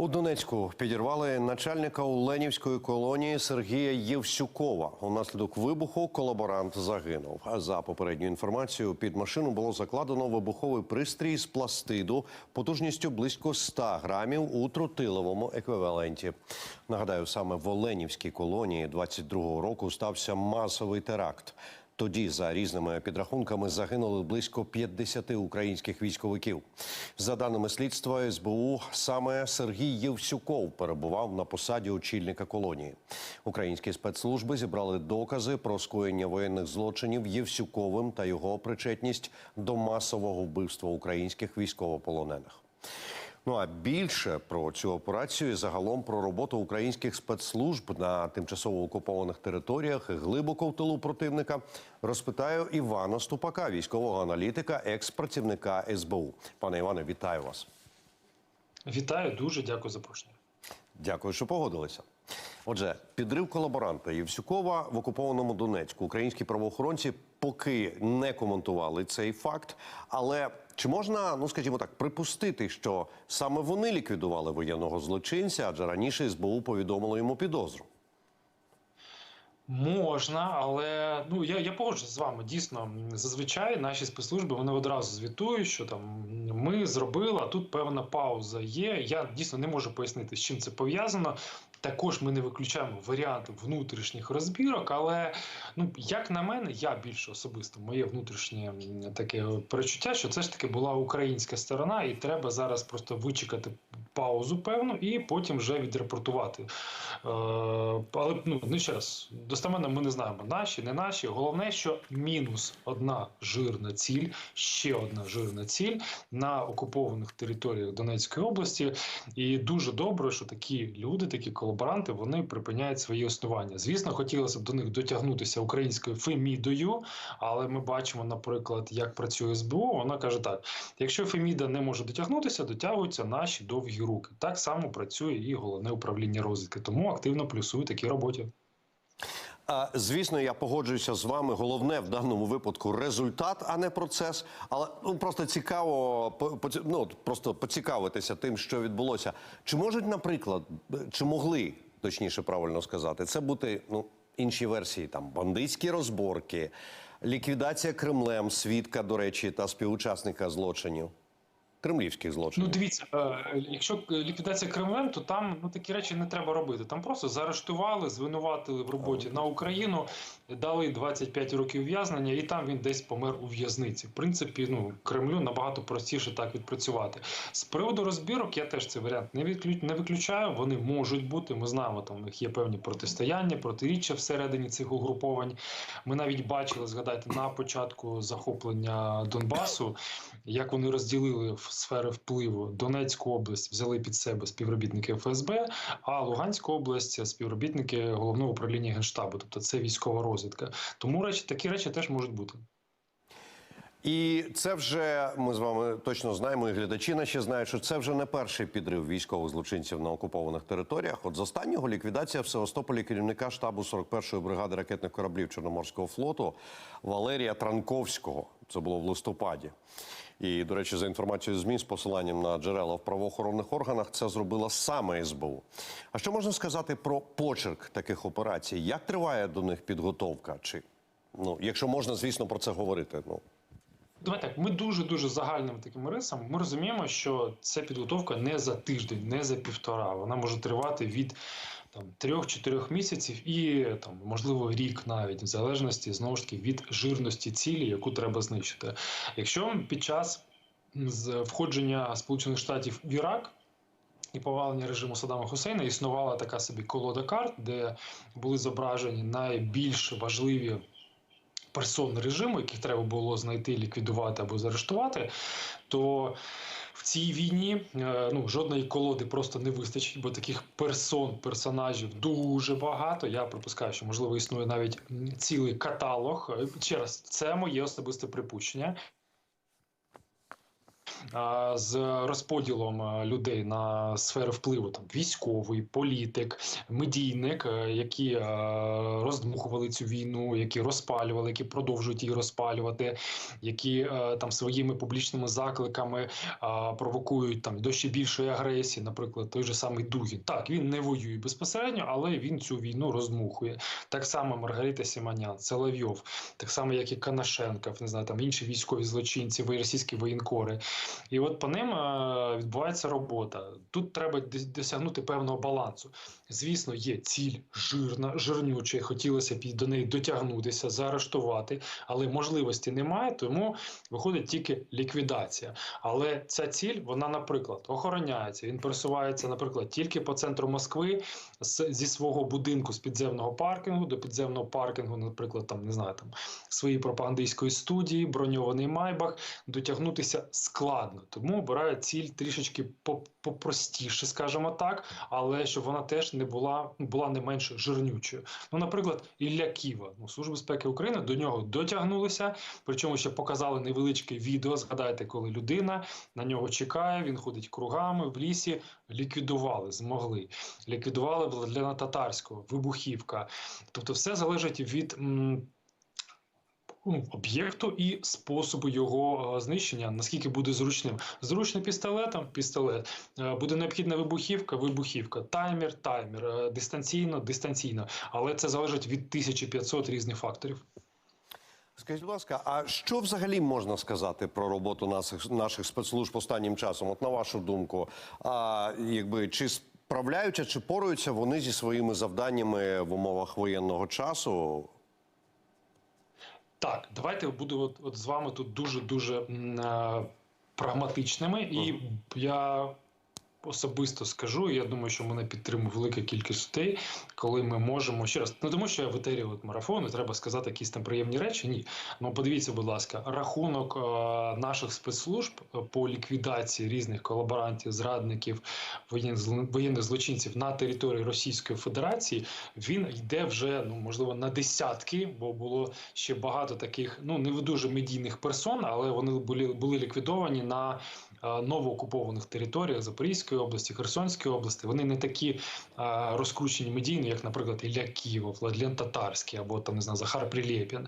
У Донецьку підірвали начальника Оленівської колонії Сергія Євсюкова. Унаслідок вибуху колаборант загинув. А за попередньою інформацією, під машину було закладено вибуховий пристрій з пластиду потужністю близько 100 грамів у тротиловому еквіваленті. Нагадаю, саме в Оленівській колонії 22-го року стався масовий теракт. Тоді, за різними підрахунками, загинули близько 50 українських військовиків. За даними слідства СБУ, саме Сергій Євсюков перебував на посаді очільника колонії. Українські спецслужби зібрали докази про скоєння воєнних злочинів Євсюковим та його причетність до масового вбивства українських військовополонених. Ну а більше про цю операцію і загалом про роботу українських спецслужб на тимчасово окупованих територіях глибоко в тилу противника розпитаю Івана Ступака, військового аналітика, екс-працівника СБУ. Пане Іване, вітаю вас. Вітаю, дуже дякую за запрошення. Дякую, що погодилися. Отже, підрив колаборанта Євсюкова в окупованому Донецьку. Українські правоохоронці поки не коментували цей факт. Але чи можна, ну скажімо так, припустити, що саме вони ліквідували воєнного злочинця, адже раніше СБУ повідомило йому підозру? Можна, але ну я, я погоджуюсь з вами. Дійсно, зазвичай наші спецслужби вони одразу звітують, що там ми зробили, а тут певна пауза є. Я дійсно не можу пояснити, з чим це пов'язано. Також ми не виключаємо варіанти внутрішніх розбірок, але ну як на мене, я більше особисто моє внутрішнє таке перечуття, що це ж таки була українська сторона, і треба зараз просто вичекати паузу певну і потім вже відрепортувати. Е, але ну не ще раз достеменно ми не знаємо наші, не наші. Головне, що мінус одна жирна ціль, ще одна жирна ціль на окупованих територіях Донецької області. І дуже добре, що такі люди, такі колаборанти, вони припиняють свої основання. Звісно, хотілося б до них дотягнутися українською фемідою, але ми бачимо, наприклад, як працює СБУ. Вона каже так: якщо Феміда не може дотягнутися, дотягуються наші довгі руки. Так само працює і головне управління розвідки. Тому активно плюсую такі роботі. Звісно, я погоджуюся з вами. Головне в даному випадку результат, а не процес. Але ну просто цікаво по- ну, просто поцікавитися тим, що відбулося. Чи можуть, наприклад, чи могли точніше правильно сказати, це бути ну інші версії, там бандитські розборки, ліквідація Кремлем, свідка, до речі, та співучасника злочинів, кремлівських Ну, дивіться, е, якщо ліквідація Кремлем, то там ну такі речі не треба робити. Там просто заарештували, звинуватили в роботі на Україну, дали 25 років ув'язнення, і там він десь помер у в'язниці. В принципі, ну Кремлю набагато простіше так відпрацювати. З приводу розбірок, я теж цей варіант не відключ... не виключаю. Вони можуть бути. Ми знаємо, там них є певні протистояння, протиріччя всередині цих угруповань. Ми навіть бачили, згадайте, на початку захоплення Донбасу, як вони розділили в сфери впливу Донецьку область, взяли під себе співробітники ФСБ, а Луганську область співробітники головного управління генштабу, тобто це військова розвідка. Тому речі, такі речі теж можуть бути. І це вже ми з вами точно знаємо, і глядачі наші знають, що це вже не перший підрив військових злочинців на окупованих територіях. От з останнього ліквідація в Севастополі керівника штабу 41-ї бригади ракетних кораблів Чорноморського флоту Валерія Транковського. Це було в листопаді. І, до речі, за інформацією ЗМІ з посиланням на джерела в правоохоронних органах, це зробила саме СБУ. А що можна сказати про почерк таких операцій? Як триває до них підготовка? Чи ну, якщо можна, звісно, про це говорити? Ну Давай так, ми дуже дуже загальними такими рисами. Ми розуміємо, що ця підготовка не за тиждень, не за півтора. Вона може тривати від там трьох-чотирьох місяців і там можливо рік навіть в залежності знову ж таки від жирності цілі, яку треба знищити. Якщо під час входження Сполучених Штатів в Ірак. І повалення режиму Саддама Хусейна існувала така собі колода карт, де були зображені найбільш важливі персон режиму, яких треба було знайти, ліквідувати або заарештувати, то в цій війні е, ну жодної колоди просто не вистачить, бо таких персон, персонажів дуже багато. Я припускаю, що можливо існує навіть цілий каталог. Через це моє особисте припущення. З розподілом людей на сфери впливу, там військовий, політик, медійник, е, які е, роздмухували цю війну, які розпалювали, які продовжують її розпалювати, які е, там своїми публічними закликами провокують там до ще більшої агресії, наприклад, той же самий Дугін. Так, він не воює безпосередньо, але він цю війну роздмухує. Так само Маргарита Сіманян, Соловйов, так само, як і Канашенков, не знаю, там інші військові злочинці, російські воєнкори. І от по ним е, відбувається робота. Тут треба досягнути певного балансу. Звісно, є ціль жирна, жирнюча, хотілося б до неї дотягнутися, заарештувати, але можливості немає, тому виходить тільки ліквідація. Але ця ціль, вона, наприклад, охороняється. Він пересувається, наприклад, тільки по центру Москви з, зі свого будинку з підземного паркінгу до підземного паркінгу, наприклад, там не знаю, там своєї пропагандистської студії, броньований майбах, дотягнутися складно. Тому обираю ціль трішечки по- попростіше, скажімо так, але щоб вона теж не була була не менш жирнючою. Ну, наприклад, Ілля Ківа, ну Служба безпеки України до нього дотягнулися. Причому ще показали невеличке відео. Згадайте, коли людина на нього чекає, він ходить кругами в лісі. Ліквідували, змогли. Ліквідували Владлена Татарського, вибухівка. Тобто, все залежить від. Об'єкту і способу його е, знищення, наскільки буде зручним. Зручно пістолетом пістолет. Е, Буде необхідна вибухівка, вибухівка, таймер, таймер, е, дистанційно, дистанційно. Але це залежить від 1500 різних факторів. Скажіть, будь ласка, а що взагалі можна сказати про роботу наших, наших спецслужб останнім часом? От на вашу думку, а, якби чи справляються, чи поруються вони зі своїми завданнями в умовах воєнного часу? Так, давайте буду от, от з вами тут дуже дуже м, прагматичними, і я особисто скажу. Я думаю, що мене підтримує велика кількість людей, коли ми можемо ще раз. Не тому, що я в етері от марафону, треба сказати якісь там приємні речі. Ні, ну подивіться, будь ласка, рахунок е, наших спецслужб е, по ліквідації різних колаборантів, зрадників, воєнних зло- воєнних злочинців на території Російської Федерації. Він йде вже ну можливо на десятки, бо було ще багато таких, ну не дуже медійних персон, але вони були, були ліквідовані на новоокупованих територіях Запорізької області, Херсонської області. Вони не такі розкручені медійно, як, наприклад, Ілля Києвов, Владлен Татарський або там не знаю, Захар Прилєпін.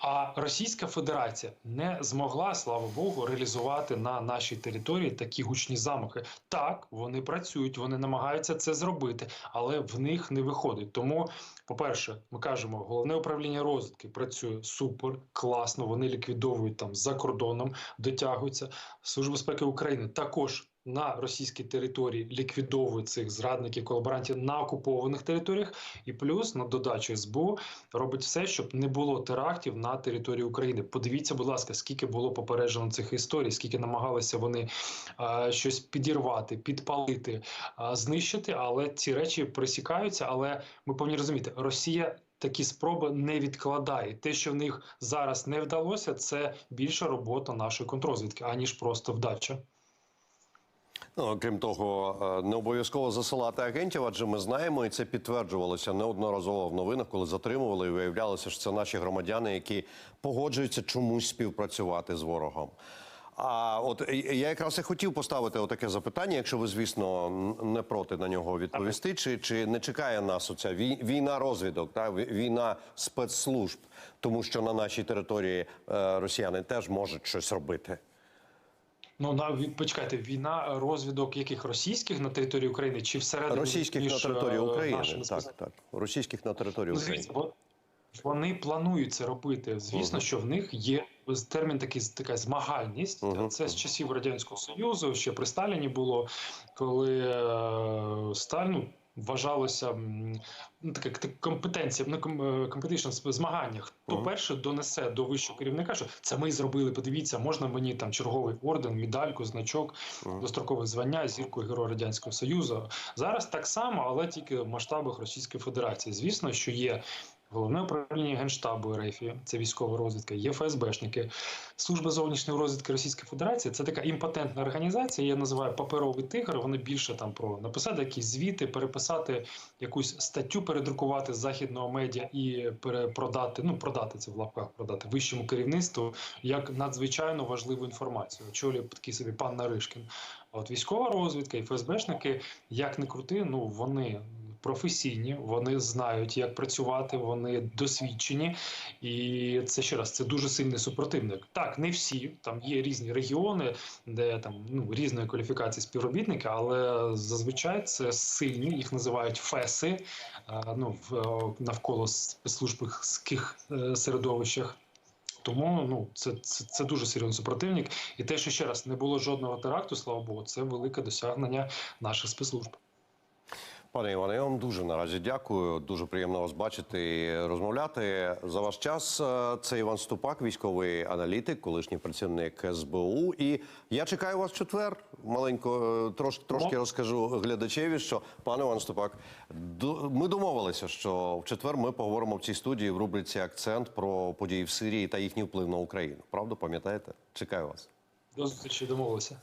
А Російська Федерація не змогла, слава Богу, реалізувати на нашій території такі гучні замахи. Так, вони працюють, вони намагаються це зробити, але в них не виходить. Тому, по-перше, ми кажемо, головне управління розвідки працює супер, класно. Вони ліквідовують там за кордоном, дотягуються. Служба безпеки України також. На російській території ліквідовує цих зрадників, колаборантів на окупованих територіях, і плюс на додачу СБУ робить все, щоб не було терактів на території України. Подивіться, будь ласка, скільки було попереджено цих історій, скільки намагалися вони а, щось підірвати, підпалити, а, знищити. Але ці речі присікаються. Але ми повинні розуміти, Росія. Такі спроби не відкладає. Те, що в них зараз не вдалося, це більша робота нашої контрозвідки, аніж просто вдача. Ну, крім того, е, не обов'язково засилати агентів, адже ми знаємо, і це підтверджувалося неодноразово в новинах, коли затримували і виявлялося, що це наші громадяни, які погоджуються чомусь співпрацювати з ворогом. А от я якраз і хотів поставити отаке запитання, якщо ви, звісно, не проти на нього відповісти, чи, чи не чекає нас оця вій- війна розвідок, та війна спецслужб, тому що на нашій території е, росіяни теж можуть щось робити. Ну на почекайте, війна розвідок яких російських на території України чи всередині Російських між, на території е, України. нашими Так, так. Російських на території Ну, України. звісно, вони планують це робити. Звісно, Мгм. що в них є термін такий така змагальність. Мгм. Це з часів радянського союзу, ще при Сталіні було, коли е, Сталін ну, вважалося ну, така так, компетенція, ну, ком- е, competition, змагання. Хто Мгм. перший донесе до вищого керівника, що це ми зробили. Подивіться, можна мені там черговий орден, медальку, значок, Мгм. дострокове звання зіркою Героя Радянського Союзу. Зараз так само, але тільки в масштабах Російської Федерації. Звісно, що є Головне управління Генштабу РФ, це військова розвідка, є ФСБшники, Служба зовнішньої розвідки Російської Федерації. Це така імпотентна організація. Я називаю паперовий тигр. Вони більше там про написати якісь звіти, переписати якусь статтю, передрукувати з західного медіа і перепродати. Ну продати це в лапках, продати вищому керівництву як надзвичайно важливу інформацію. Очолює такий собі пан Наришкін. А от військова розвідка і ФСБшники, як не крути, ну вони професійні, вони знають, як працювати, вони досвідчені, і це ще раз це дуже сильний супротивник. Так, не всі там є різні регіони, де там ну різної кваліфікації співробітники, але зазвичай це сильні, їх називають феси. Ну в е, навколо спецслужбських е, середовищах. Тому ну це, це, це дуже серйозний супротивник. І те, що ще раз не було жодного теракту, слава Богу, це велике досягнення наших спецслужб. Пане Іване, я вам дуже наразі дякую. Дуже приємно вас бачити і розмовляти за ваш час. Е, Це Іван Ступак, військовий аналітик, колишній працівник СБУ. І я чекаю вас в четвер. Маленько е, трош, трошки розкажу глядачеві, що пане Іван Ступак, ми домовилися, що в четвер ми поговоримо в цій студії в рубриці Акцент про події в Сирії та їхній вплив на Україну. Правда, пам'ятаєте? Чекаю вас. До зустрічі домовилися.